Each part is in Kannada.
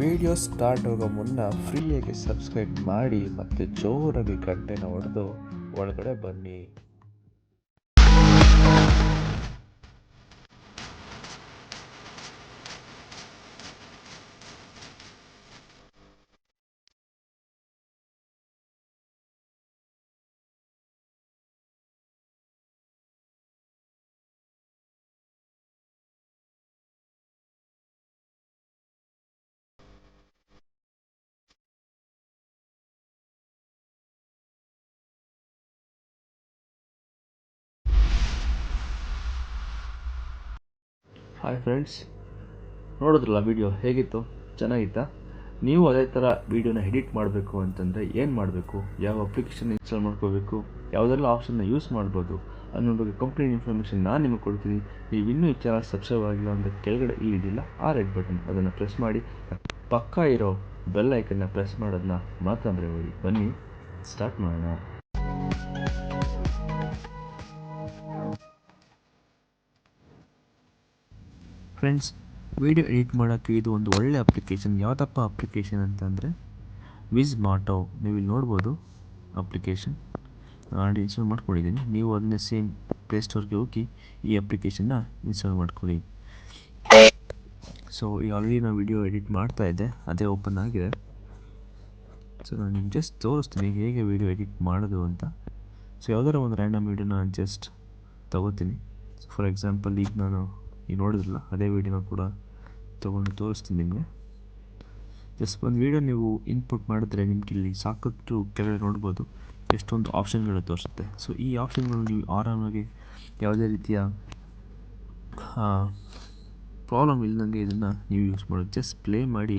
ವಿಡಿಯೋ ಸ್ಟಾರ್ಟ್ ಆಗೋ ಮುನ್ನ ಫ್ರೀಯಾಗಿ ಸಬ್ಸ್ಕ್ರೈಬ್ ಮಾಡಿ ಮತ್ತು ಜೋರಾಗಿ ಗಂಟೆನ ಹೊಡೆದು ಒಳಗಡೆ ಬನ್ನಿ. ಹಾಯ್ ಫ್ರೆಂಡ್ಸ್ ನೋಡಿದ್ರಲ್ಲ ವಿಡಿಯೋ ಹೇಗಿತ್ತು? ಚೆನ್ನಾಗಿತ್ತಾ? ನೀವು ಅದೇ ಥರ ವೀಡಿಯೋನ ಎಡಿಟ್ ಮಾಡಬೇಕು ಅಂತಂದರೆ ಏನು ಮಾಡಬೇಕು? ಯಾವ ಅಪ್ಲಿಕೇಶನ್ ಇನ್ಸ್ಟಾಲ್ ಮಾಡ್ಕೋಬೇಕು? ಯಾವುದೆಲ್ಲ ಆಪ್ಷನ್ನ ಯೂಸ್ ಮಾಡ್ಬೋದು? ಅನ್ನೋ ಬಗ್ಗೆ ಕಂಪ್ಲೀಟ್ ಇನ್ಫಾರ್ಮೇಷನ್ ನಾನು ನಿಮಗೆ ಕೊಡ್ತೀನಿ. ನೀವು ಇನ್ನೂ ಈ ಚಾನಲ್ ಸಬ್ಸ್ಕ್ರೈಬ್ ಆಗಿಲ್ಲ ಅಂದರೆ ಕೆಳಗಡೆ ಈ ಇದಿಲ್ಲ ಆ ರೆಡ್ ಬಟನ್ ಅದನ್ನು ಪ್ರೆಸ್ ಮಾಡಿ. ಪಕ್ಕ ಇರೋ ಬೆಲ್ ಐಕನ್ನ ಪ್ರೆಸ್ ಮಾಡೋದನ್ನ ಮಾತ್ರ ಹೋಗಿ ಬನ್ನಿ ಸ್ಟಾರ್ಟ್ ಮಾಡೋಣ. ಫ್ರೆಂಡ್ಸ್ ವಿಡಿಯೋ ಎಡಿಟ್ ಮಾಡೋಕ್ಕೆ ಇದು ಒಂದು ಒಳ್ಳೆ ಅಪ್ಲಿಕೇಶನ್ ಯಾವುದಪ್ಪ ಅಪ್ಲಿಕೇಶನ್ ಅಂತಂದರೆ ವಿಸ್ ಮಾಟೋ ನೀವು ಇಲ್ಲಿ ನೋಡ್ಬೋದು ಅಪ್ಲಿಕೇಶನ್ ಆಲ್ರೆಡಿ ಇನ್ಸ್ಟಾಲ್ ಮಾಡ್ಕೊಂಡಿದ್ದೀನಿ. ನೀವು ಅದನ್ನೇ ಸೇಮ್ ಪ್ಲೇಸ್ಟೋರ್ಗೆ ಹೋಗಿ ಈ ಅಪ್ಲಿಕೇಶನ್ನ ಇನ್ಸ್ಟಾಲ್ ಮಾಡ್ಕೊಳ್ಳಿ. ಸೊ ಈ ಆಲ್ರೆಡಿ ನಾನು ವಿಡಿಯೋ ಎಡಿಟ್ ಮಾಡ್ತಾ ಇದ್ದೆ. ಅದೇ ಓಪನ್ ಆಗಿದೆ. ಸೊ ನಾನು ನಿಮ್ಗೆ ಜಸ್ಟ್ ತೋರಿಸ್ತೀನಿ ಹೇಗೆ ವಿಡಿಯೋ ಎಡಿಟ್ ಮಾಡೋದು ಅಂತ. ಸೊ ಯಾವ್ದಾರ ಒಂದು ರ್ಯಾಂಡಮ್ ವೀಡಿಯೋನ ಜಸ್ಟ್ ತಗೋತೀನಿ. ಫಾರ್ ಎಕ್ಸಾಂಪಲ್ ಈಗ ನಾನು ಈಗ ನೋಡಿದ್ರಲ್ಲ? ಅದೇ ವೀಡಿಯೋನ ಕೂಡ ತೊಗೊಂಡು ತೋರಿಸ್ತೀನಿ ನಿಮಗೆ. ಜಸ್ಟ್ ಒಂದು ವೀಡಿಯೋ ನೀವು ಇನ್ಪುಟ್ ಮಾಡಿದ್ರೆ ನಿಮ್ಗೆ ಇಲ್ಲಿ ಸಾಕಷ್ಟು ಕೆಳಗೆ ನೋಡ್ಬೋದು ಎಷ್ಟೊಂದು ಆಪ್ಷನ್ಗಳು ತೋರಿಸುತ್ತೆ. ಸೊ ಈ ಆಪ್ಷನ್ಗಳು ನೀವು ಆರಾಮಾಗಿ ಯಾವುದೇ ರೀತಿಯ ಪ್ರಾಬ್ಲಮ್ ಇಲ್ಲದಂಗೆ ಇದನ್ನು ನೀವು ಯೂಸ್ ಮಾಡೋದು ಜಸ್ಟ್ ಪ್ಲೇ ಮಾಡಿ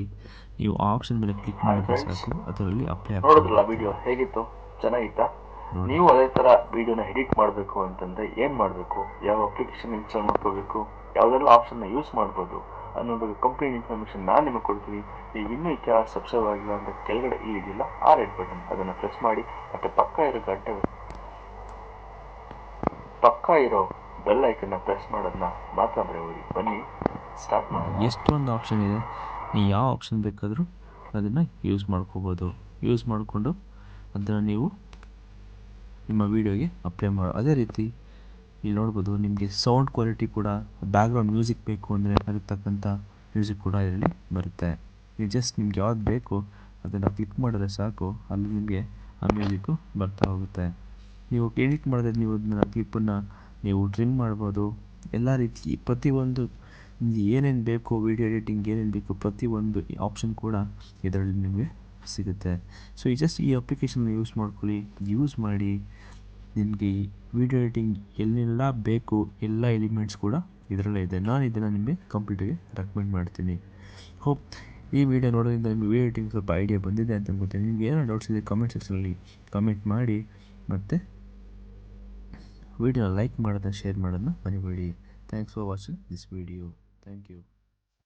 ನೀವು ಆ ಆಪ್ಷನ್ ಮೇಲೆ ಕ್ಲಿಕ್ ಮಾಡಿದ್ರೆ ಸಾಕು. ಅದರಲ್ಲಿ ಅಪ್ಲೈ ನೋಡಿದ್ರಲ್ಲ ವಿಡಿಯೋ ಹೇಗಿತ್ತು? ಚೆನ್ನಾಗಿತ್ತಾ? ನೀವು ಅದೇ ಥರ ವಿಡಿಯೋನ ಎಡಿಟ್ ಮಾಡಬೇಕು ಅಂತಂದರೆ ಏನು ಮಾಡಬೇಕು? ಯಾವ ಅಪ್ಲಿಕೇಶನ್ ಇನ್ಸ್ಟಾಲ್ ಮಾಡ್ಕೋಬೇಕು? ಯಾವ್ದೆಲ್ಲ ಆಪ್ಷನ್ನ ಯೂಸ್ ಮಾಡ್ಬೋದು. ಅನ್ನೋ ಬಗ್ಗೆ ಕಂಪ್ಲೀಟ್ ಇನ್ಫಾರ್ಮೇಷನ್ ನಾನು ನಿಮಗೆ ಕೊಡ್ತೀನಿ. ನೀವು ಇನ್ನೂ ಈ ಚಾನಲ್ ಸಬ್ಸ್ಕ್ರೈಬ್ ಆಗಿಲ್ಲ ಅಂದರೆ ಕೆಳಗಡೆ ಈ ಇದಿಲ್ಲ ಆ ರೆಡ್ ಬಟನ್ ಅದನ್ನು ಪ್ರೆಸ್ ಮಾಡಿ. ಮತ್ತು ಪಕ್ಕ ಇರೋ ಗಂಟೆ ಪಕ್ಕ ಇರೋ ಬೆಲ್ ಐಕನ್ನ ಪ್ರೆಸ್ ಮಾಡೋದನ್ನ ಮಾತ್ರ ಮರೆಯಬೇಡಿ. ಬನ್ನಿ ಸ್ಟಾರ್ಟ್ ಮಾಡಿ ಎಷ್ಟೊಂದು ಆಪ್ಷನ್ ಇದೆ. ನೀವು ಯಾವ ಆಪ್ಷನ್ ಬೇಕಾದರೂ ಅದನ್ನು ಯೂಸ್ ಮಾಡ್ಕೋಬೋದು. ಯೂಸ್ ಮಾಡಿಕೊಂಡು ಅದನ್ನು ನೀವು ನಿಮ್ಮ ವೀಡಿಯೋಗೆ ಅಪ್ಲೈ ಮಾಡೋ. ಅದೇ ರೀತಿ ಇಲ್ಲಿ ನೋಡ್ಬೋದು ನಿಮಗೆ ಸೌಂಡ್ ಕ್ವಾಲಿಟಿ ಕೂಡ ಬ್ಯಾಕ್ಗ್ರೌಂಡ್ ಮ್ಯೂಸಿಕ್ ಬೇಕು ಅಂದರೆ ಅದಕ್ಕೆ ಮ್ಯೂಸಿಕ್ ಕೂಡ ಇದರಲ್ಲಿ ಬರುತ್ತೆ. ನೀವು ಜಸ್ಟ್ ನಿಮ್ಗೆ ಯಾವ್ದು ಬೇಕು, ಅದನ್ನು ಕ್ಲಿಕ್ ಮಾಡಿದ್ರೆ ಸಾಕು, ಅಲ್ಲಿ ನಿಮಗೆ ಆ ಮ್ಯೂಸಿಕ್ಕು ಬರ್ತಾ ಹೋಗುತ್ತೆ. ನೀವು ಎಡಿಟ್ ಮಾಡಿದ್ರೆ ನೀವು ಅದನ್ನ ಕ್ಲಿಪ್ಪನ್ನು ನೀವು ಟ್ರಿಮ್ ಮಾಡ್ಬೋದು. ಎಲ್ಲ ರೀತಿ ಪ್ರತಿಯೊಂದು ಏನೇನು ಬೇಕು ವೀಡಿಯೋ ಎಡಿಟಿಂಗ್ ಏನೇನು ಬೇಕು ಪ್ರತಿಯೊಂದು ಆಪ್ಷನ್ ಕೂಡ ಇದರಲ್ಲಿ ನಿಮಗೆ ಸಿಗುತ್ತೆ. ಸೊ ಈ ಜಸ್ಟ್ ಈ ಅಪ್ಲಿಕೇಶನ್ ಯೂಸ್ ಮಾಡ್ಕೊಳ್ಳಿ ಯೂಸ್ ಮಾಡಿ ನಿಮಗೆ ಈ ವಿಡಿಯೋ ಎಡಿಟಿಂಗ್ ಎಲ್ಲೆಲ್ಲ, ಬೇಕು, ಎಲ್ಲ ಎಲಿಮೆಂಟ್ಸ್ ಕೂಡ ಇದರಲ್ಲೇ ಇದೆ. ನಾನು ಇದನ್ನು ನಿಮಗೆ ಕಂಪ್ಲೀಟಾಗಿ ರೆಕಮೆಂಡ್ ಮಾಡ್ತೀನಿ. ಹೋಪ್ ಈ ವಿಡಿಯೋ ನೋಡೋದ್ರಿಂದ ನಿಮಗೆ ವಿಡಿಯೋ ಎಡಿಟಿಂಗ್ ಸ್ವಲ್ಪ ಐಡಿಯಾ ಬಂದಿದೆ ಅಂತ ಅನ್ಕೋತೀನಿ ನಿಮ್ಗೆ ಏನೋ ಡೌಟ್ಸ್ ಇದೆ ಕಮೆಂಟ್ ಸೆಕ್ಷನಲ್ಲಿ ಕಮೆಂಟ್ ಮಾಡಿ ಮತ್ತು ವಿಡಿಯೋ ಲೈಕ್ ಮಾಡೋದನ್ನ ಶೇರ್ ಮಾಡೋದನ್ನ ಮರಿಬೇಡಿ. Thanks for watching this video thank you